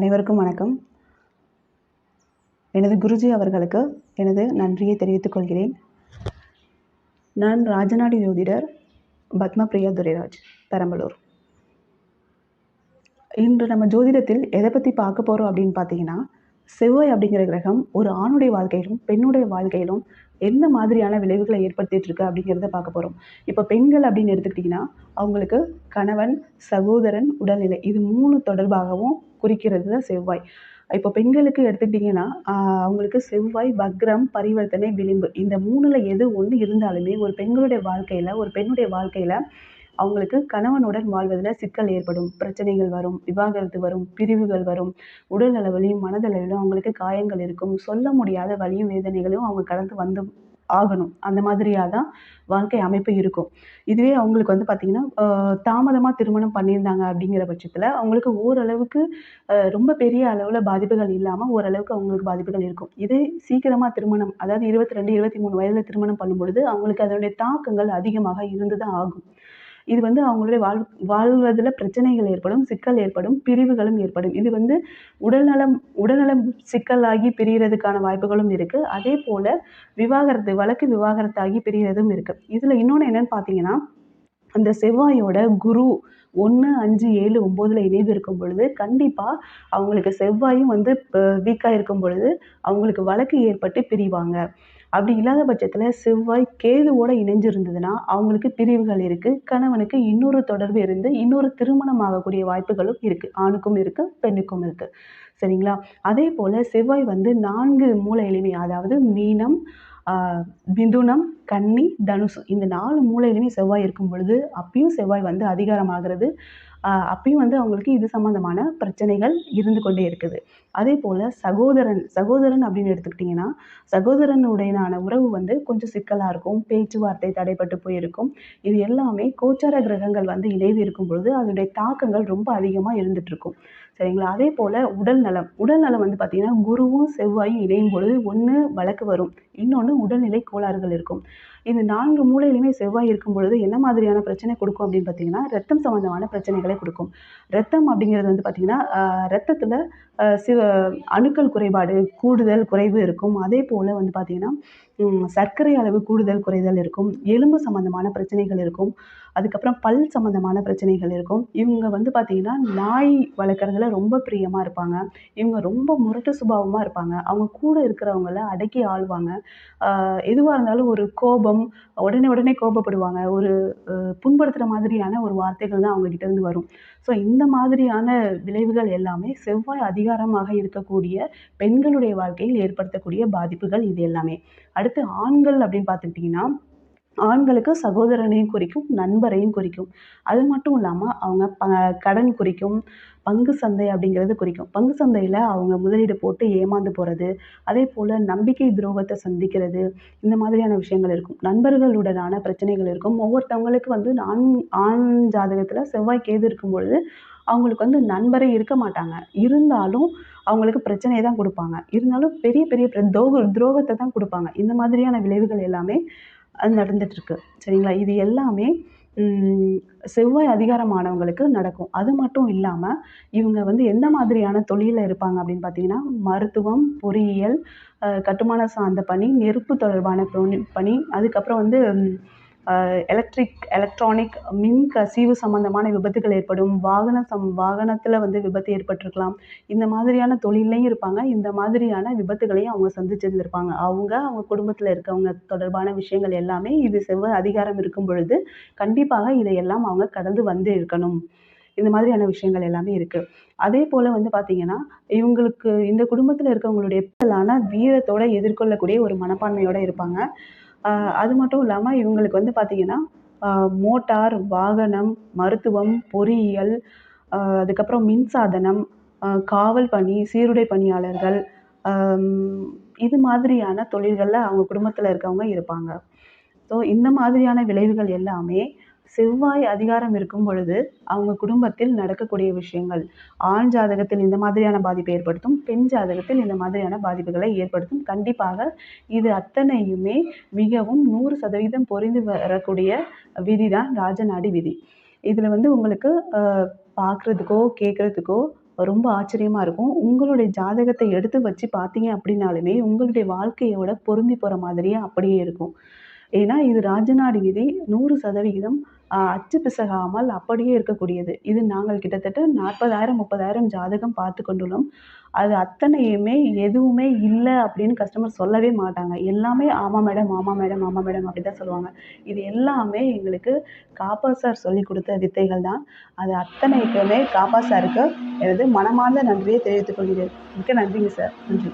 அனைவருக்கும் வணக்கம். எனது குருஜி அவர்களுக்கு எனது நன்றியை தெரிவித்துக் கொள்கிறேன். நான் ராஜநாடி ஜோதிடர் பத்மபிரியா துரைராஜ் பெரம்பலூர். இன்று நம்ம ஜோதிடத்தில் எதை பற்றி பார்க்க போகிறோம் அப்படின்னு பார்த்தீங்கன்னா செவ்வாய் அப்படிங்கிற கிரகம் ஒரு ஆணுடைய வாழ்க்கையிலும் பெண்ணுடைய வாழ்க்கையிலும் எந்த மாதிரியான விளைவுகளை ஏற்படுத்திட்டு இருக்கு அப்படிங்கிறத பார்க்க போகிறோம் இப்போ பெண்கள் அப்படின்னு எடுத்துக்கிட்டிங்கன்னா அவங்களுக்கு கணவன் சகோதரன் உடல்நிலை இது மூணு தொடர்பாகவும் குறிக்கிறது தான் செவ்வாய். இப்போ பெண்களுக்கு எடுத்துக்கிட்டிங்கன்னா அவங்களுக்கு செவ்வாய் வக்ரம் பரிவர்த்தனை விளிம்பு இந்த மூணில் எது ஒன்று இருந்தாலுமே ஒரு பெண்களுடைய வாழ்க்கையில் ஒரு பெண்ணுடைய வாழ்க்கையில் அவங்களுக்கு கணவனுடன் வாழ்வதில் சிக்கல் ஏற்படும் பிரச்சனைகள் வரும் விவாகரத்து வரும் பிரிவுகள் வரும் உடல் அளவிலையும் மனதளவிலும் அவங்களுக்கு காயங்கள் இருக்கும். சொல்ல முடியாத வலியும் வேதனைகளும் அவங்க கடந்து வந்து ஆகணும். அந்த மாதிரியாக தான் வாழ்க்கை அமைப்பு இருக்கும். இதுவே அவங்களுக்கு வந்து பார்த்திங்கன்னா தாமதமாக திருமணம் பண்ணியிருந்தாங்க அப்படிங்கிற பட்சத்தில் அவங்களுக்கு ஓரளவுக்கு ரொம்ப பெரிய அளவில் பாதிப்புகள் இல்லாமல் ஓரளவுக்கு அவங்களுக்கு பாதிப்புகள் இருக்கும். இதே சீக்கிரமாக திருமணம் அதாவது இருபத்தி ரெண்டு இருபத்தி மூணு வயதில் திருமணம் பண்ணும்பொழுது அவங்களுக்கு அதனுடைய தாக்கங்கள் அதிகமாக இருந்து தான் ஆகும். இது வந்து அவங்களுடைய வாழ் வாழ்வதில் பிரச்சனைகள் ஏற்படும் சிக்கல் ஏற்படும் பிரிவுகளும் ஏற்படும். இது வந்து உடல்நலம் உடல்நலம் சிக்கலாகி பிரிகிறதுக்கான வாய்ப்புகளும் இருக்குது அதே போல் விவாகரத்து வழக்கு விவாகரத்தாகி பிரிகிறதும் இருக்குது இதில் இன்னொன்று என்னன்னு பார்த்தீங்கன்னா அந்த செவ்வாயோட குரு ஒன்று அஞ்சு ஏழு ஒம்போதில் இணைவு இருக்கும் பொழுது கண்டிப்பாக அவங்களுக்கு செவ்வாயும் வந்து வீக்காக இருக்கும் பொழுது அவங்களுக்கு வழக்கு ஏற்பட்டு பிரிவாங்க. அப்படி இல்லாத பட்சத்தில் செவ்வாய் கேதுவோடு இணைஞ்சிருந்ததுன்னா அவங்களுக்கு பிரிவுகள் இருக்குது கணவனுக்கு இன்னொரு தொடர்பு இருந்து இன்னொரு திருமணம் ஆகக்கூடிய வாய்ப்புகளும் இருக்குது ஆணுக்கும் இருக்குது பெண்ணுக்கும் இருக்குது சரிங்களா? அதே போல் செவ்வாய் வந்து நான்கு மூலையிலுமே அதாவது மீனம் மிதுனம் கன்னி தனுசு இந்த நாலு மூலையிலுமே செவ்வாய் இருக்கும் பொழுது அப்பயும் செவ்வாய் வந்து அதிகாரமாகிறது. அப்பயும் வந்து அவங்களுக்கு இது சம்மந்தமான பிரச்சனைகள் இருந்து கொண்டே இருக்குது. அதே போல் சகோதரன் சகோதரன் அப்படின்னு எடுத்துக்கிட்டிங்கன்னா சகோதரனுடையனான உறவு வந்து கொஞ்சம் சிக்கலாக இருக்கும் பேச்சுவார்த்தை தடைப்பட்டு போயிருக்கும். இது எல்லாமே கோச்சார கிரகங்கள் வந்து இணைவு இருக்கும் பொழுது அதனுடைய தாக்கங்கள் ரொம்ப அதிகமாக இருந்துகிட்ருக்கும் சரிங்களா? அதே போல் உடல் நலம். உடல் நலம் வந்து பார்த்திங்கன்னா குருவும் செவ்வாயும் இணையும் பொழுது ஒன்று வழக்கு வரும். இன்னொன்று உடல்நிலை கோளாறுகள் இருக்கும். இந்த நான்கு மூலையிலுமே செவ்வாய் இருக்கும் பொழுது என்ன மாதிரியான பிரச்சனை கொடுக்கும் அப்படின்னு பார்த்தீங்கன்னா ரத்தம் சம்மந்தமான பிரச்சனைகளை கொடுக்கும். ரத்தம் அப்படிங்கிறது வந்து பார்த்திங்கன்னா ரத்தத்தில் சிவ அணுக்கள் குறைபாடு கூடுதல் குறைவு இருக்கும். அதே போல் வந்து பார்த்திங்கன்னா சர்க்கரை அளவு கூடுதல் குறைதல் இருக்கும் எலும்பு சம்மந்தமான பிரச்சனைகள் இருக்கும் அதுக்கப்புறம் பல் சம்மந்தமான பிரச்சனைகள் இருக்கும். இவங்க வந்து பார்த்திங்கன்னா நாய் வளர்க்குறதுல ரொம்ப பிரியமாக இருப்பாங்க. இவங்க ரொம்ப முரட்டு சுபாவமாக இருப்பாங்க. அவங்க கூட இருக்கிறவங்கள அடக்கி ஆள்வாங்க. எதுவாக இருந்தாலும் ஒரு கோபம் உடனே உடனே கோபப்படுவாங்க. ஒரு புண்படுத்துகிற மாதிரியான ஒரு வார்த்தைகள் தான் அவங்ககிட்டருந்து வரும். ஸோ இந்த மாதிரியான விளைவுகள் எல்லாமே செவ்வாய் அதிகாரமாக இருக்கக்கூடிய பெண்களுடைய வாழ்க்கையில் ஏற்படுத்தக்கூடிய பாதிப்புகள் இது எல்லாமே. அடுத்து அடுத்து ஆண்கள் அப்படின்னு பார்த்துக்கிட்டிங்கன்னா ஆண்களுக்கு சகோதரனையும் குறிக்கும் நண்பரையும் குறிக்கும். அது மட்டும் இல்லாமல் அவங்க ப கடன் குறிக்கும் பங்கு சந்தை அப்படிங்கிறது குறிக்கும். பங்கு சந்தையில் அவங்க முதலீடு போட்டு ஏமாந்து போகிறது அதே போல் நம்பிக்கை துரோகத்தை சந்திக்கிறது இந்த மாதிரியான விஷயங்கள் இருக்கும். நண்பர்களுடனான பிரச்சனைகள் இருக்கும். ஒவ்வொருத்தவங்களுக்கு வந்து ஆண் ஆண் ஜாதகத்தில் செவ்வாய் கேது இருக்கும் பொழுது அவங்களுக்கு வந்து நண்பரே இருக்க மாட்டாங்க. இருந்தாலும் அவங்களுக்கு பிரச்சனையை தான் கொடுப்பாங்க. இருந்தாலும் பெரிய பெரிய துரோக துரோகத்தை தான் கொடுப்பாங்க. இந்த மாதிரியான விளைவுகள் எல்லாமே அது நடந்துகிட்ருக்கு சரிங்களா? இது எல்லாமே செவ்வாய் அதிகாரமானவங்களுக்கு நடக்கும். அது மட்டும் இல்லாமல் இவங்க வந்து எந்த மாதிரியான தொழிலில் இருப்பாங்க அப்படின்னு பார்த்தீங்கன்னா மருத்துவம் பொறியியல் கட்டுமான சார்ந்த பணி நெருப்பு தொடர்பான பணி அதுக்கப்புறம் வந்து எலக்ட்ரிக் எலக்ட்ரானிக் மின் கசிவு சம்மந்தமான விபத்துகள் ஏற்படும். வாகன சம் வாகனத்தில் வந்து விபத்து ஏற்பட்டிருக்கலாம். இந்த மாதிரியான தொழிலையும் இருப்பாங்க. இந்த மாதிரியான விபத்துகளையும் அவங்க சந்திச்சிருந்திருப்பாங்க. அவங்க அவங்க குடும்பத்தில் இருக்கவங்க தொடர்பான விஷயங்கள் எல்லாமே இது செவ்வ அதிகாரம் இருக்கும் பொழுது கண்டிப்பாக இதையெல்லாம் அவங்க கடந்து வந்து இருக்கணும். இந்த மாதிரியான விஷயங்கள் எல்லாமே இருக்குது அதே போல் வந்து பார்த்திங்கன்னா இவங்களுக்கு இந்த குடும்பத்தில் இருக்கவங்களுடைய வீரத்தோடு எதிர்கொள்ளக்கூடிய ஒரு மனப்பான்மையோடு இருப்பாங்க. அது மட்டும் இல்லாமல் இவங்களுக்கு வந்து பார்த்திங்கன்னா மோட்டார் வாகனம் மருத்துவம் பொறியியல் அதுக்கப்புறம் மின்சாதனம் காவல் பணி சீருடை பணியாளர்கள் இது மாதிரியான தொழில்களில் அவங்க குடும்பத்தில் இருக்கவங்க இருப்பாங்க. ஸோ இந்த மாதிரியான விளைவுகள் எல்லாமே செவ்வாய் அதிகாரம் இருக்கும் பொழுது அவங்க குடும்பத்தில் நடக்கக்கூடிய விஷயங்கள் ஆண் ஜாதகத்தில் இந்த மாதிரியான பாதிப்பை ஏற்படுத்தும் பெண் ஜாதகத்தில் இந்த மாதிரியான பாதிப்புகளை ஏற்படுத்தும் கண்டிப்பாக இது அத்தனையுமே மிகவும் நூறு சதவீதம் பொறிந்து வரக்கூடிய விதி தான் ராஜநாடி விதி இதில் வந்து உங்களுக்கு பார்க்குறதுக்கோ கேட்குறதுக்கோ ரொம்ப ஆச்சரியமாக இருக்கும். உங்களுடைய ஜாதகத்தை எடுத்து வச்சு பார்த்தீங்க அப்படின்னாலுமே, உங்களுடைய வாழ்க்கையோட பொருந்தி போகிற மாதிரியே அப்படியே இருக்கும். ஏன்னா, இது ராஜநாடு விதி நூறு சதவிகிதம் அச்சு பிசகாமல் அப்படியே இருக்கக்கூடியது. இது நாங்கள் கிட்டத்தட்ட 40,000, 30,000 ஜாதகம் பார்த்து கொண்டுள்ளோம். அது அத்தனையுமே எதுவுமே இல்லை அப்படின்னு கஸ்டமர் சொல்லவே மாட்டாங்க. எல்லாமே ஆமா மேடம், ஆமா மேடம், ஆமா மேடம் அப்படி தான் சொல்லுவாங்க. இது எல்லாமே எங்களுக்கு காப்பா சார் சொல்லிக் கொடுத்த வித்தைகள் தான். அது அத்தனைக்குமே காப்பா சாருக்கு எனது மனமார்ந்த நன்றியை தெரிவித்துக் கொள்கிறேன். மிக்க நன்றிங்க சார். நன்றி.